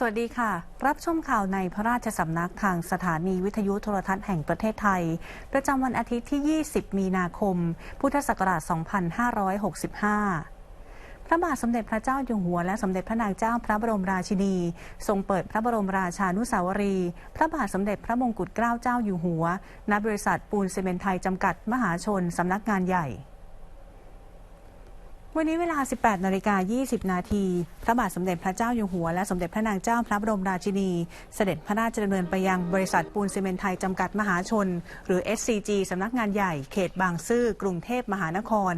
สวัสดีค่ะ รับชมข่าวในพระราชสำนักทางสถานีวิทยุโทรทัศน์แห่งประเทศไทย ประจำวันอาทิตย์ที่ 20 มีนาคม พุทธศักราช 2565พระบาทสมเด็จพระเจ้าอยู่หัวและสมเด็จพระนางเจ้าพระบรมราชินี ทรงเปิดพระบรมราชานุสาวรีย์พระบาทสมเด็จพระมงกุฎเกล้าเจ้าอยู่หัว ณ บริษัทปูนซีเมนไทยจำกัดมหาชนสำนักงานใหญ่ วันนี้เวลา 18 นาฬิกา 20 นาที พระบาทสมเด็จพระเจ้าอยู่หัว และสมเด็จพระนางเจ้าพระบรมราชินี เสด็จพระราชดำเนินไปยังบริษัทปูนซีเมนไทย จำกัดมหาชน หรือ SCG สำนักงานใหญ่ เขตบางซื่อ กรุงเทพมหานคร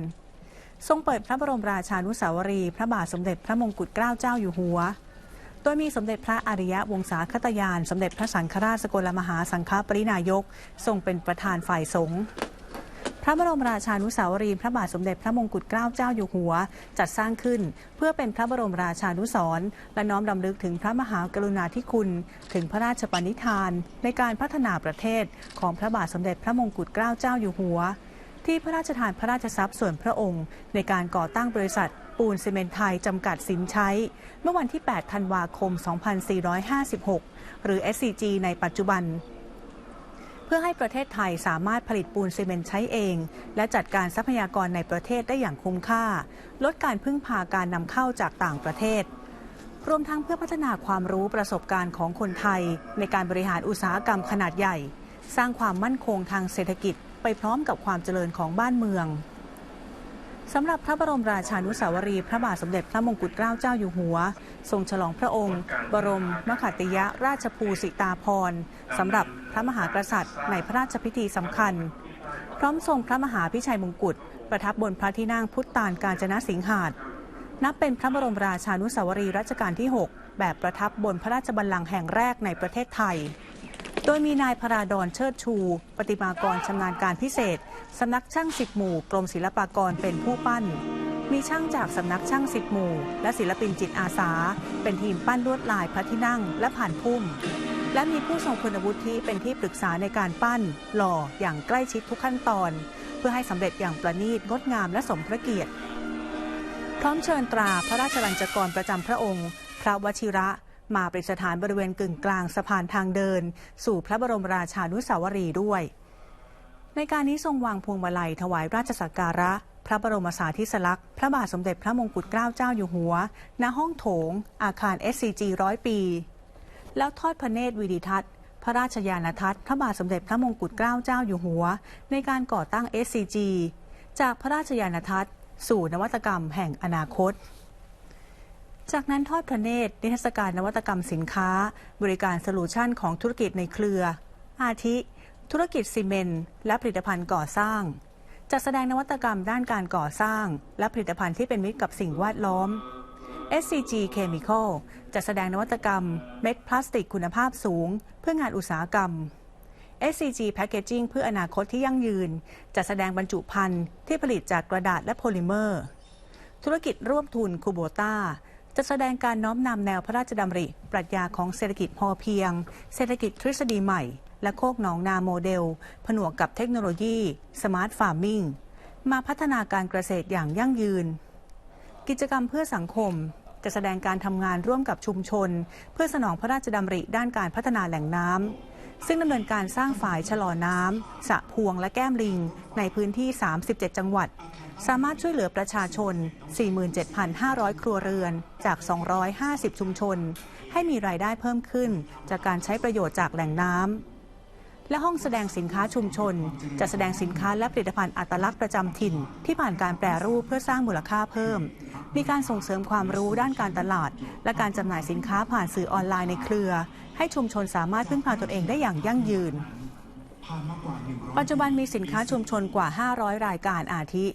ทรงเปิดพระบรมราชานุสาวรีย์พระบาทสมเด็จพระมงกุฎเกล้าเจ้าอยู่หัว โดยมีสมเด็จพระอริยวงศาคตยาน สมเด็จพระสังฆราชสกลมหาสังฆปรินายก ทรงเป็นประธานฝ่ายสงฆ์ พระบรมราชานุสาวรีย์พระบาทสมเด็จพระมงกุฎเกล้าเจ้าอยู่หัว จัดสร้างขึ้น เพื่อเป็นพระบรมราชานุสรณ์และน้อมรำลึกถึงพระมหากรุณาธิคุณ ถึงพระราชปณิธาน ในการพัฒนาประเทศของพระบาทสมเด็จพระมงกุฎเกล้าเจ้าอยู่หัว ที่พระราชทานพระราชทรัพย์ส่วนพระองค์ ในการก่อตั้งบริษัท ปูนซีเมนไทยจำกัดสินใช้ เมื่อวันที่ 8 ธันวาคม 2456 หรือ SCG ในปัจจุบัน พื่อให้ประเทศไทยสามารถผลิตปูนซีเมนต์ใช้เอง และจัดการทรัพยากรในประเทศได้อย่างคุ้มค่า ลดการพึ่งพาการนำเข้าจากต่างประเทศ รวมทั้งเพื่อพัฒนาความรู้ประสบการณ์ของคนไทย ในการบริหารอุตสาหกรรมขนาดใหญ่ สร้างความมั่นคงทางเศรษฐกิจไปพร้อมกับความเจริญของบ้านเมือง สำหรับพระบรมราชานุสาวรีพระบาทสมเด็จพระมงกุฎเกล้าเจ้าอยู่หัว ทรงฉลองพระองค์ บรมมขัตติยราชภูสิตาพรสำหรับพระมหากษัตริย์ในพระราชพิธีสำคัญ พร้อมทรงพระมหาพิชัยมงกุฎประทับบนพระที่นั่งพุทธานกาญจนสิงหาดนับเป็นพระบรมราชานุสาวรีรัชกาลที่ 6 แบบประทับบนพระราชบัลลังก์แห่งแรกในประเทศไทย โดยมีนายพราดอนเชิดชู ปฏิมากรชำนาญการพิเศษ สำนักช่างสิบหมู่ กรมศิลปากรเป็นผู้ปั้น มีช่างจากสำนักช่างสิบหมู่ และศิลปินจิตอาสา เป็นทีมปั้นลวดลายพระที่นั่งและผ่านพุ่ม และมีผู้ทรงคุณวุฒิเป็นที่ปรึกษาในการปั้น หล่ออย่างใกล้ชิดทุกขั้นตอน เพื่อให้สำเร็จอย่างประณีตงดงามและสมพระเกียรติ พร้อมเชิญตราพระราชลัญจกรประจำพระองค์ พระวชิระ มาประดิษฐานบริเวณกึ่งกลางสะพานทางเดิน สู่พระบรมราชานุสาวรีย์ด้วย ในการนี้ทรงวางพวงมาลัยถวายราชสักการะ พระบรมสาธิสลักษณ์พระบาทสมเด็จพระมงกุฎเกล้าเจ้าอยู่หัว ณห้องโถง อาคาร SCG ร้อยปี แล้วทอดพระเนตรวิดิทัศน์พระราชยานทัศน์พระบาทสมเด็จพระมงกุฎเกล้าเจ้าอยู่หัว ในการก่อตั้ง SCG จากพระราชยานทัศน์ สู่นวัตกรรมแห่งอนาคต จากนั้นทอดพระเนตรนิทรรศการนวัตกรรมสินค้า บริการโซลูชันของธุรกิจในเครือ อาทิ ธุรกิจซีเมนต์และผลิตภัณฑ์ก่อสร้าง จัดแสดงนวัตกรรมด้านการก่อสร้าง และผลิตภัณฑ์ที่เป็นมิตรกับสิ่งแวดล้อม SCG Chemical จะแสดงนวัตกรรมเม็ดพลาสติกคุณภาพสูง เพื่องานอุตสาหกรรม SCG Packaging เพื่ออนาคตที่ยั่งยืนจะแสดงบรรจุภัณฑ์ที่ผลิตจากกระดาษและโพลิเมอร์ ธุรกิจร่วมทุนคูโบต้า จะแสดงการน้อมนำแนวพระราชดำริ ปรัชญาของเศรษฐกิจพอเพียง เศรษฐกิจทฤษฎีใหม่ และโคกหนองนาโมเดล ผนวกกับเทคโนโลยีสมาร์ทฟาร์มิงมาพัฒนาการเกษตรอย่างยั่งยืน กิจกรรมเพื่อสังคมจะแสดงการทำงานร่วมกับชุมชน เพื่อสนองพระราชดำริด้านการพัฒนาแหล่งน้ำซึ่งดำเนินการสร้างฝายชะลอน้ำสะพวงและแก้มลิง ในพื้นที่ 37 จังหวัด สามารถช่วยเหลือประชาชน 47,500 ครัวเรือนจาก 250 ชุมชน ให้มีรายได้เพิ่มขึ้น จากการใช้ประโยชน์จากแหล่งน้ำ และห้องแสดงสินค้าชุมชน จะแสดงสินค้าและผลิตภัณฑ์อัตลักษณ์ประจำถิ่น ที่ผ่านการแปรรูปเพื่อสร้างมูลค่าเพิ่ม มีการส่งเสริมความรู้ด้านการตลาด และการจำหน่ายสินค้าผ่านสื่อออนไลน์ในเครือ ให้ชุมชนสามารถพึ่งพาตนเองได้อย่างยั่งยืนปัจจุบันมีสินค้าชุมชนกว่า 500 รายการอาทิ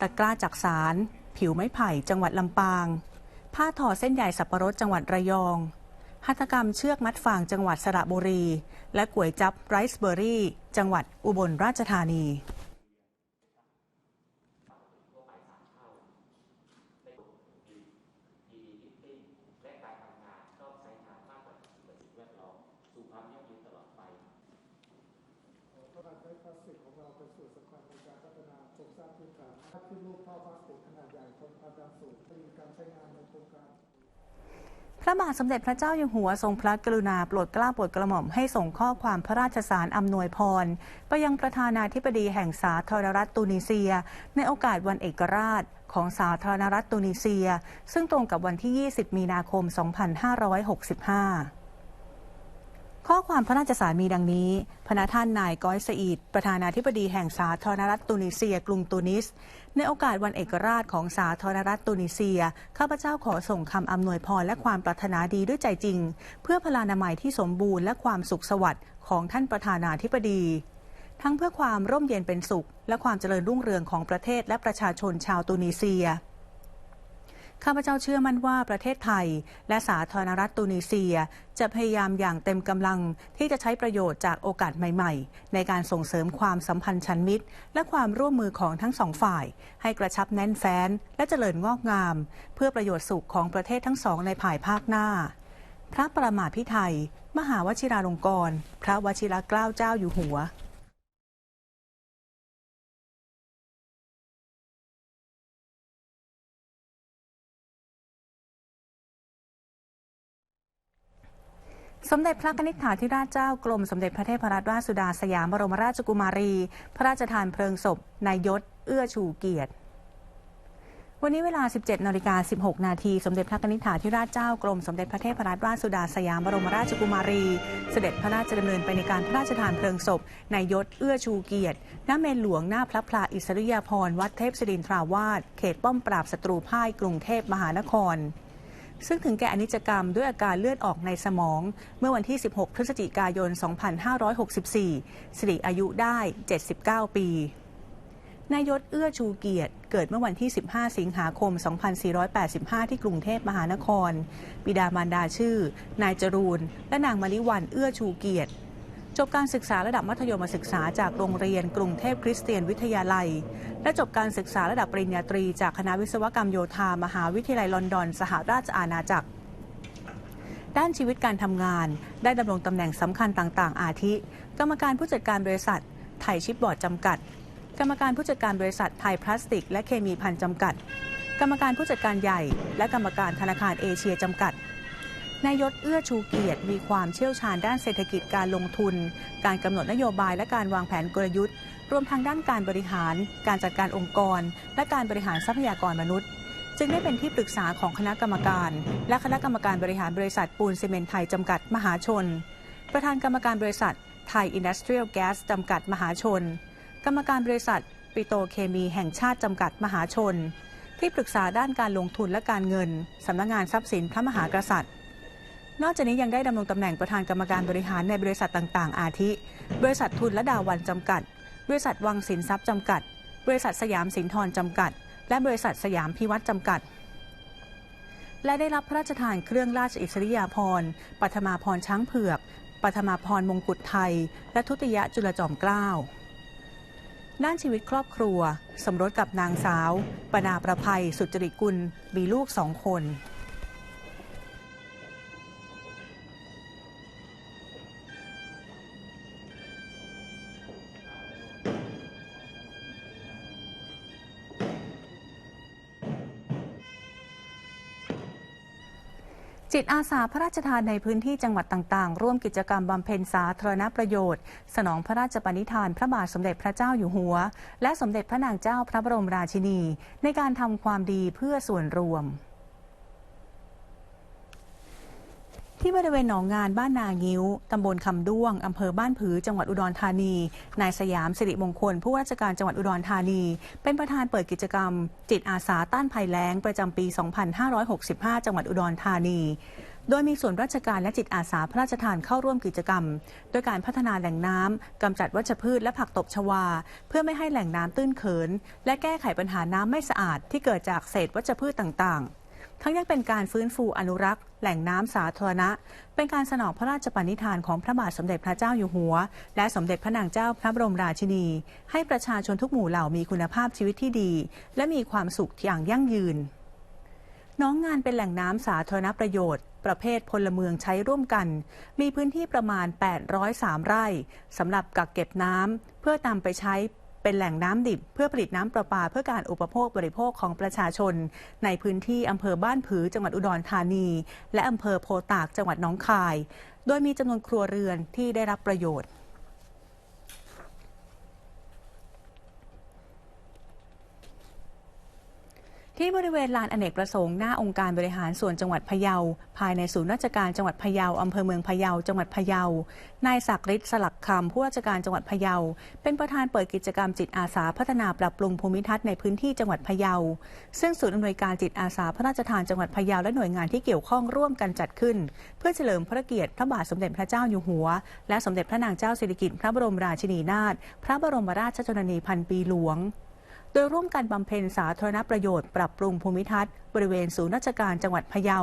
ตะกร้าจักสาร ผิวไม้ไผ่จังหวัดลำปาง ผ้าทอเส้นใหญ่สับปะรดจังหวัดระยอง หัตถกรรมเชือกมัดฟางจังหวัดสระบุรี และก๋วยจับไรซ์เบอร์รี่ จังหวัดอุบลราชธานี ก็การใช้พลาสติกของเราเป็นส่วนสำคัญในการพัฒนาโครงสร้างพื้นฐานขึ้นรูปท่อพลาสติกขนาดใหญ่ทนความดันสูงจะมีการใช้งานในโครงการ พระ บาทสมเด็จพระเจ้าอยู่หัวทรงพระกรุณาโปรดเกล้าโปรดกระหม่อมให้ส่งข้อความพระราชสารอำนวยพร ไปยังประธานาธิบดีแห่งสาธารณรัฐตูนิเซีย ในโอกาสวันเอกราชของสาธารณรัฐตูนิเซีย ซึ่งตรงกับวันที่ 20 มีนาคม 2565 ข้อความพระราชสารมีดังนี้ พระนท่านนายก้อยสอีด ประธานาธิบดีแห่งสาธารณรัฐตูนิเซีย กรุงตูนิส ในโอกาสวันเอกราชของสาธารณรัฐตูนิเซีย ข้าพเจ้าขอส่งคำอำนวยพรและความปรารถนาดีด้วยใจจริง เพื่อพลานามัยที่สมบูรณ์และความสุขสวัสดิ์ของท่านประธานาธิบดี ทั้งเพื่อความร่มเย็นเป็นสุข และความเจริญรุ่งเรืองของประเทศและประชาชนชาวตูนิเซีย ข้าพเจ้าเชื่อมั่นว่าประเทศไทย และสาธารณรัฐตูนิเซีย จะพยายามอย่างเต็มกำลังที่จะใช้ประโยชน์จากโอกาสใหม่ ๆ ในการส่งเสริมความสัมพันธ์ชันมิตร และความร่วมมือของทั้งสองฝ่าย ให้กระชับแน่นแฟ้น และเจริญงอกงาม เพื่อประโยชน์สุขของประเทศทั้งสองในภายภาคหน้า พระประมาพิไทยมหาวชิราลงกรณ์พระวชิรเกล้าเจ้าอยู่หัว มเด็จพระนิธิถาธิราชเจ้ากรมสมเด็จพระเทพรัตนราชสุดาสยามบรมราชกุมารี พระราชทานเพลิงศพนายยศ เอื้อชูเกียรติ วันนี้เวลา 17นาฬิกา16 นาที สมเด็จพระนิธิถาธิราชเจ้ากรมสมเด็จพระเทพรัตนราชสุดาสยามบรมราชกุมารี เสด็จพระราชดำเนินไปในการพระราชทานเพลิงศพนายยศ เอื้อชูเกียรติ ณ เมนหลวงหน้าพระพลาอิสริยาภรณ์วัดเทพศิรินทราวาสเขตป้อมปราบศัตรูพ่ายกรุงเทพมหานคร ซึ่งถึงแก่อนิจกรรมด้วยอาการเลือดออกในสมอง เมื่อวันที่ 16 พฤศจิกายน 2564 สิริอายุได้ 79 ปีนายศเอื้อชูเกียรติ เกิดเมื่อวันที่ 15 สิงหาคม 2485 ที่กรุงเทพมหานคร บิดามารดาชื่อ นายจรูน และนางมะลิวันเอื้อชูเกียรติ จบการศึกษาระดับมัธยมศึกษาจากโรงเรียนกรุงเทพคริสเตียนวิทยาลัย และจบการศึกษาระดับปริญญาตรี จากคณะวิศวกรรมโยธามหาวิทยาลัยลอนดอน สหราชอาณาจักร ด้านชีวิตการทำงาน ได้ดำรงตำแหน่งสำคัญต่าง ๆ อาทิ กรรมการผู้จัดการบริษัท ไทยชิปบอร์ดจำกัด กรรมการผู้จัดการบริษัทไทยพลาสติก และเคมีพันจำกัด กรรมการผู้จัดการใหญ่ และกรรมการธนาคารเอเชียจำกัด นายศเอื้อชูเกียรติมีความเชี่ยวชาญด้านเศรษฐกิจการลงทุน การกำหนดนโยบายและการวางแผนกลยุทธ์ รวมทั้งด้านการบริหาร การจัดการองค์กร และการบริหารทรัพยากรมนุษย์ จึงได้เป็นที่ปรึกษาของคณะกรรมการ และคณะกรรมการบริหารบริษัทปูนซีเมนต์ไทยจำกัดมหาชน ประธานกรรมการบริษัทไทยอินดัสเทรียลแก๊สจำกัดมหาชน กรรมการบริษัทปิโตเคมีแห่งชาติจำกัดมหาชน ที่ปรึกษาด้านการลงทุนและการเงินสำนักงานทรัพย์สินพระมหากษัตริย์ นอกจากนี้ยังได้ดำรงตำแหน่งประธานกรรมการบริหารในบริษัทต่าง ๆ อาทิ บริษัททุนละดาวันจำกัด บริษัทวังสินทรัพย์จำกัด บริษัทสยามสินทรจำกัด และบริษัทสยามพิวัตรจำกัด และได้รับพระราชทานเครื่องราชอิสริยาภรณ์ปัทมาพรช้างเผือกปัทมาพรมงกุฎไทย และทุติยจุลจอมเกล้าด้านชีวิตครอบครัว สมรสกับนางสาว ปนาประภัย สุจริตกุล มีลูกสองคน จิตอาสาพระราชทานในพื้นที่จังหวัดต่าง ๆ ร่วมกิจกรรมบำเพ็ญสาธารณประโยชน์ สนองพระราชปณิธานพระบาทสมเด็จพระเจ้าอยู่หัว และสมเด็จพระนางเจ้าพระบรมราชินี ในการทำความดีเพื่อส่วนรวม ที่บริเวณหนองงานบ้านนางิ้ว ตำบลคำด้วง อำเภอบ้านผือ จังหวัดอุดรธานี นายสยามสิริมงคล ผู้ว่าราชการจังหวัดอุดรธานี เป็นประธานเปิดกิจกรรม จิตอาสาต้านภัยแล้ง ประจำปี 2565 จังหวัดอุดรธานี โดยมีส่วนราชการและจิตอาสาพระราชทานเข้าร่วมกิจกรรมโดยการพัฒนาแหล่งน้ำกำจัดวัชพืชและผักตบชวา เพื่อไม่ให้แหล่งน้ำตื้นเขิน และแก้ไขปัญหาน้ำไม่สะอาดที่เกิดจากเศษวัชพืชต่างๆ ทั้งยังเป็นการฟื้นฟูอนุรักษ์ แหล่งน้ำสาธารณะ เป็นการสนองพระราชปณิธานของพระบาทสมเด็จพระเจ้าอยู่หัว และสมเด็จพระนางเจ้าพระบรมราชินี ให้ประชาชนทุกหมู่เหล่ามีคุณภาพชีวิตที่ดี และมีความสุขอย่างยั่งยืน น้องงานเป็นแหล่งน้ำสาธารณประโยชน์ประเภทพลเมืองใช้ร่วมกัน มีพื้นที่ประมาณ 803 ไร่สำหรับกักเก็บน้ำเพื่อนำไปใช้ เป็นแหล่งน้ำดิบ เพื่อผลิตน้ำประปาเพื่อการอุปโภคบริโภคของประชาชน ในพื้นที่อำเภอบ้านผือจังหวัดอุดรธานี และอำเภอโพตากจังหวัดน้องคาย โดยมีจำนวนครัวเรือนที่ได้รับประโยชน์ ที่บริเวณลานอเนกประสงค์หน้าองค์การบริหารส่วนจังหวัดพะเยา ภายในศูนย์ราชการจังหวัดพะเยาอำเภอเมืองพะเยา จังหวัดพะเยา นายศักดิ์ฤทธิ์สลักคำผู้ราชการจังหวัดพะเยา เป็นประธานเปิดกิจกรรมจิตอาสาพัฒนาปรับปรุงภูมิทัศน์ในพื้นที่จังหวัดพะเยา ซึ่งศูนย์อำนวยการจิตอาสาพระราชทานจังหวัดพะเยาและหน่วยงานที่เกี่ยวข้องร่วมกันจัดขึ้น เพื่อเฉลิมพระเกียรติพระบาทสมเด็จพระเจ้าอยู่หัว และสมเด็จพระนางเจ้าสิริกิติ์พระบรมราชินีนาถพระบรมราชชนนีพันปีหลวง โดยร่วมกันบำเพ็ญสาธารณประโยชน์ปรับปรุงภูมิทัศน์ บริเวณศูนย์ราชการจังหวัดพะเยา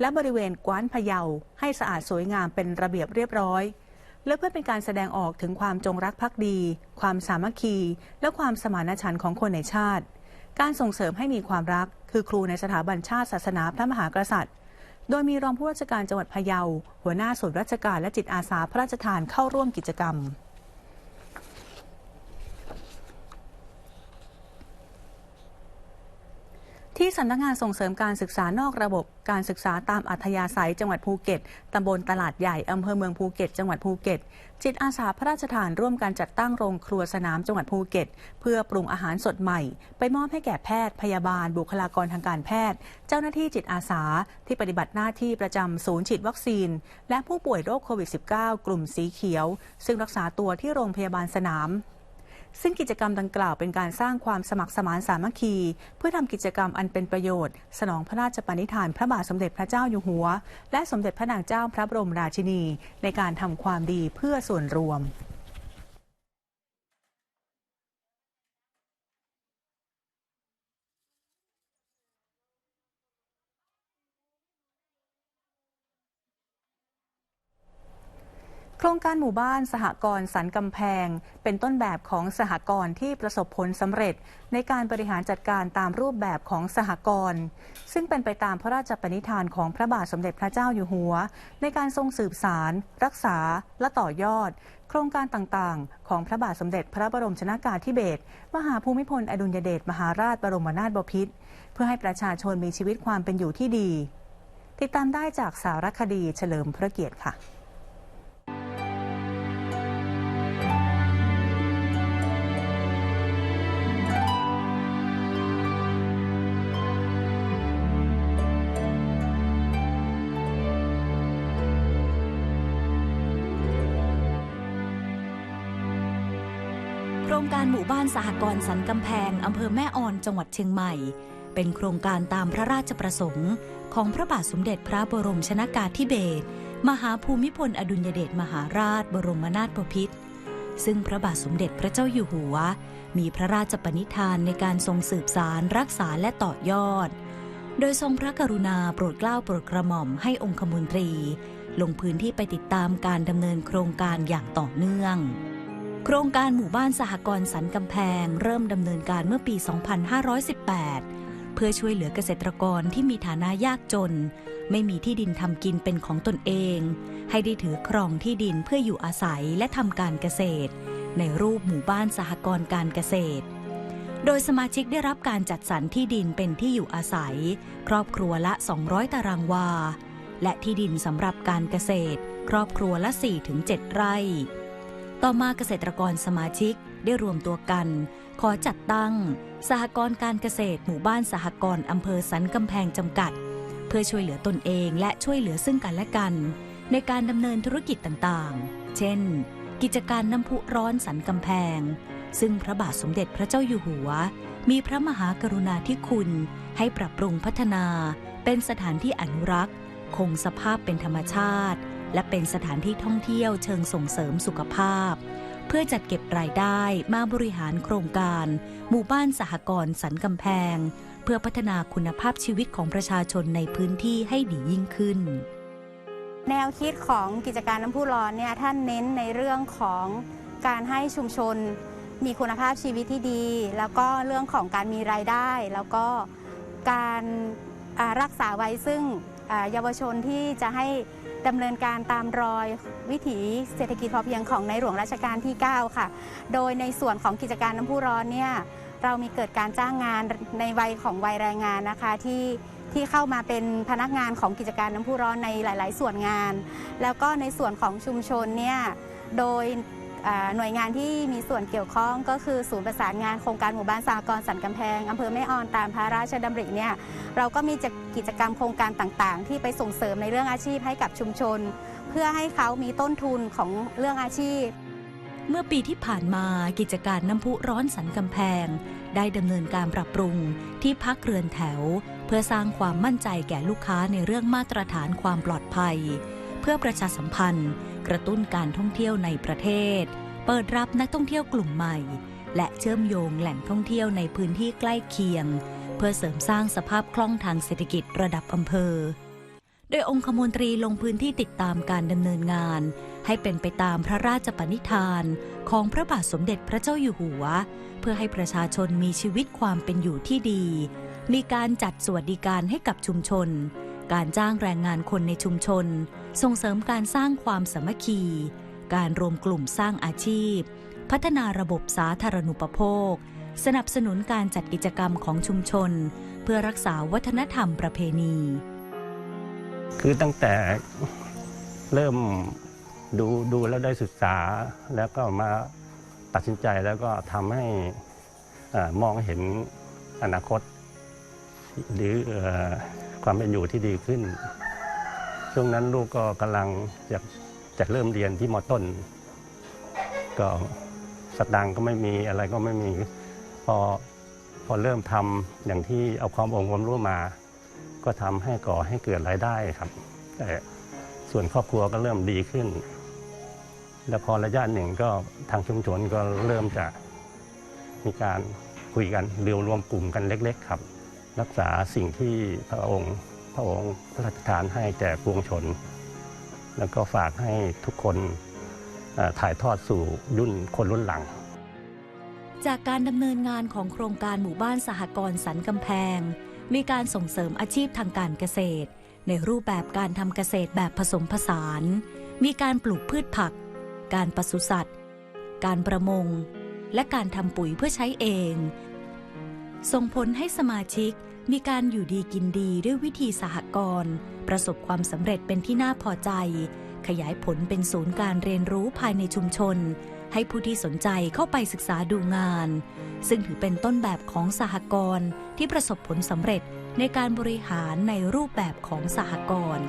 และบริเวณกว้านพะเยา ให้สะอาดสวยงามเป็นระเบียบเรียบร้อย และเพื่อเป็นการแสดงออกถึงความจงรักภักดี ความสามัคคี และความสมานฉันท์ของคนในชาติ การส่งเสริมให้มีความรัก คือครูในสถาบันชาติศาสนาพระมหากษัตริย์ โดยมีรองผู้ราชการจังหวัดพะเยา หัวหน้าส่วนราชการและจิตอาสาพระราชทานเข้าร่วมกิจกรรม ที่สำนักงานส่งเสริมการศึกษานอกระบบการศึกษาตามอัธยาศัยจังหวัดภูเก็ต ตำบลตลาดใหญ่ อำเภอเมืองภูเก็ต จังหวัดภูเก็ต จิตอาสาพระราชทานร่วมกันจัดตั้งโรงครัวสนามจังหวัดภูเก็ต เพื่อปรุงอาหารสดใหม่ ไปมอบให้แก่แพทย์ พยาบาล บุคลากรทางการแพทย์ เจ้าหน้าที่จิตอาสาที่ปฏิบัติหน้าที่ประจำศูนย์ฉีดวัคซีน และผู้ป่วยโรคโควิด -19 กลุ่มสีเขียว ซึ่งรักษาตัวที่โรงพยาบาลสนาม ซึ่งกิจกรรมดังกล่าวเป็นการสร้างความสมัครสมานสามัคคี เพื่อทำกิจกรรมอันเป็นประโยชน์ สนองพระราชปณิธานพระบาทสมเด็จพระเจ้าอยู่หัว และสมเด็จพระนางเจ้าพระบรมราชินี ในการทำความดีเพื่อส่วนรวม โครงการหมู่บ้านสหกรณ์สันกำแพง เป็นต้นแบบของสหกรณ์ที่ประสบผลสำเร็จ ในการบริหารจัดการตามรูปแบบของสหกรณ์ซึ่งเป็นไปตามพระราชปณิธานของพระบาทสมเด็จพระเจ้าอยู่หัว ในการทรงสืบสาร รักษา และต่อยอด โครงการต่างๆ ของพระบาทสมเด็จพระบรมชนากาธิเบศรมหาภูมิพลอดุลยเดชมหาราชบรมนาถบพิตรเพื่อให้ประชาชนมีชีวิตความเป็นอยู่ที่ดี ติดตามได้จากสารคดีเฉลิมพระเกียรติค่ะ บ้านสหกรณ์สันกำแพงอำเภอแม่ออนจังหวัดเชียงใหม่ เป็นโครงการตามพระราชประสงค์ ของพระบาทสมเด็จพระบรมชนากาธิเบศรมหาภูมิพลอดุลยเดชมหาราช บรมนาถบพิตรซึ่งพระบาทสมเด็จพระเจ้าอยู่หัว มีพระราชปณิธานในการทรงสืบสารรักษาและต่อยอด โดยทรงพระกรุณาโปรดเกล้าโปรดกระหม่อมให้องคมนตรี ลงพื้นที่ไปติดตามการดำเนินโครงการอย่างต่อเนื่อง โครงการหมู่บ้านสหกรณ์สันกำแพง เริ่มดำเนินการเมื่อปี 2518 เพื่อช่วยเหลือเกษตรกรที่มีฐานะยากจน ไม่มีที่ดินทำกินเป็นของตนเอง ให้ได้ถือครองที่ดินเพื่ออยู่อาศัยและทำการเกษตร ในรูปหมู่บ้านสหกรณ์การเกษตร โดยสมาชิกได้รับการจัดสรรที่ดินเป็นที่อยู่อาศัย ครอบครัวละ 200 ตารางวา และที่ดินสำหรับการเกษตร ครอบครัวละ 4-7 ไร่ ต่อมาเกษตรกรสมาชิกได้รวมตัวกัน ขอจัดตั้ง สหกรณ์การเกษตรหมู่บ้านสหกรณ์อำเภอสันกำแพงจำกัด เพื่อช่วยเหลือตนเองและช่วยเหลือซึ่งกันและกัน ในการดำเนินธุรกิจต่างๆ เช่น กิจการน้ำพุร้อนสันกำแพง ซึ่งพระบาทสมเด็จพระเจ้าอยู่หัว มีพระมหากรุณาธิคุณ ให้ปรับปรุงพัฒนา เป็นสถานที่อนุรักษ์ คงสภาพเป็นธรรมชาติ และเป็นสถานที่ท่องเที่ยวเชิงส่งเสริมสุขภาพ เพื่อจัดเก็บรายได้มาบริหารโครงการ หมู่บ้านสหกรณ์สันกำแพง เพื่อพัฒนาคุณภาพชีวิตของประชาชนในพื้นที่ให้ดียิ่งขึ้น แนวคิดของกิจการน้ำพุร้อนเนี่ยท่านเน้นในเรื่องของการให้ชุมชน มีคุณภาพชีวิตที่ดี แล้วก็เรื่องของการมีรายได้ แล้วก็การรักษาไว้ซึ่งเยาวชนที่จะให้ ดำเนินการตามรอยวิถีเศรษฐกิจพอเพียงของในหลวงรัชกาลที่ 9 ค่ะ โดยในส่วนของกิจการน้ำพุร้อนเนี่ยเรามีเกิดการจ้างงานในวัยของวัยแรงงานนะคะที่ที่เข้ามาเป็นพนักงานของกิจการน้ำพุร้อนในหลาย ๆ ส่วนงาน แล้วก็ในส่วนของชุมชนเนี่ยโดย หน่วยงานที่มีส่วนเกี่ยวข้องก็คือศูนย์ประสานงานโครงการหมู่บ้านสากรสันกำแพงอำเภอแม่ออนตามพระราชดำริเนี่ยเราก็มีกิจกรรมโครงการต่างๆ ที่ไปส่งเสริมในเรื่องอาชีพให้กับชุมชน เพื่อให้เขามีต้นทุนของเรื่องอาชีพ เมื่อปีที่ผ่านมากิจการน้ำพุร้อนสันกำแพง ได้ดำเนินการปรับปรุงที่พักเรือนแถว เพื่อสร้างความมั่นใจแก่ลูกค้าในเรื่องมาตรฐานความปลอดภัย เพื่อประชาสัมพันธ์ ระตุ้นการท่องเที่ยวในประเทศ เปิดรับนักท่องเที่ยวกลุ่มใหม่ และเชื่อมโยงแหล่งท่องเที่ยวในพื้นที่ใกล้เคียง เพื่อเสริมสร้างสภาพคล่องทางเศรษฐกิจระดับอำเภอ โดยองคมนตรีลงพื้นที่ติดตามการดำเนินงาน ให้เป็นไปตามพระราชปณิธาน ของพระบาทสมเด็จพระเจ้าอยู่หัว เพื่อให้ประชาชนมีชีวิตความเป็นอยู่ที่ดี มีการจัดสวัสดิการให้กับชุมชน การจ้างแรงงานคนในชุมชน ส่งเสริมการสร้างความสามัคคี การรวมกลุ่มสร้างอาชีพ พัฒนาระบบสาธารณูปโภค สนับสนุนการจัดกิจกรรมของชุมชน เพื่อรักษาวัฒนธรรมประเพณี คือตั้งแต่เริ่มดูดูแล้วได้ศึกษาแล้วก็มาตัดสินใจแล้วก็ทำให้อมองเห็นอนาคต หรือความเป็นอยู่ที่ดีขึ้น ช่วงนั้นลูกก็กำลังจะจะเริ่มเรียนที่มต้น ก็สตางค์ก็ไม่มีอะไรก็ไม่มีพอพอเริ่มทำอย่างที่เอาความองค์ความรู้มา ก็ทำให้ก่อให้เกิดรายได้ครับแต่ส่วนครอบครัวก็เริ่มดีขึ้น แล้วพอระยะหนึ่งก็ทางชุมชนก็เริ่มจะมีการคุยกันเรียวรวมกลุ่มกันเล็ก ๆ ครับ รักษาสิ่งที่พระองค์ พระองค์พระราชทานให้แก่ปวงชน แล้วก็ฝากให้ทุกคนถ่ายทอดสู่รุ่นคนรุ่นหลัง จากการดำเนินงานของโครงการหมู่บ้านสหกรณ์สันกำแพง มีการส่งเสริมอาชีพทางการเกษตร ในรูปแบบการทำเกษตรแบบผสมผสาน มีการปลูกพืชผัก การปศุสัตว์ การประมง และการทำปุ๋ยเพื่อใช้เอง ส่งผลให้สมาชิก มีการอยู่ดีกินดีด้วยวิธีสหกรณ์ประสบความสำเร็จเป็นที่น่าพอใจ ขยายผลเป็นศูนย์การเรียนรู้ภายในชุมชน ให้ผู้ที่สนใจเข้าไปศึกษาดูงาน ซึ่งถือเป็นต้นแบบของสหกรณ์ที่ประสบผลสำเร็จในการบริหารในรูปแบบของสหกรณ์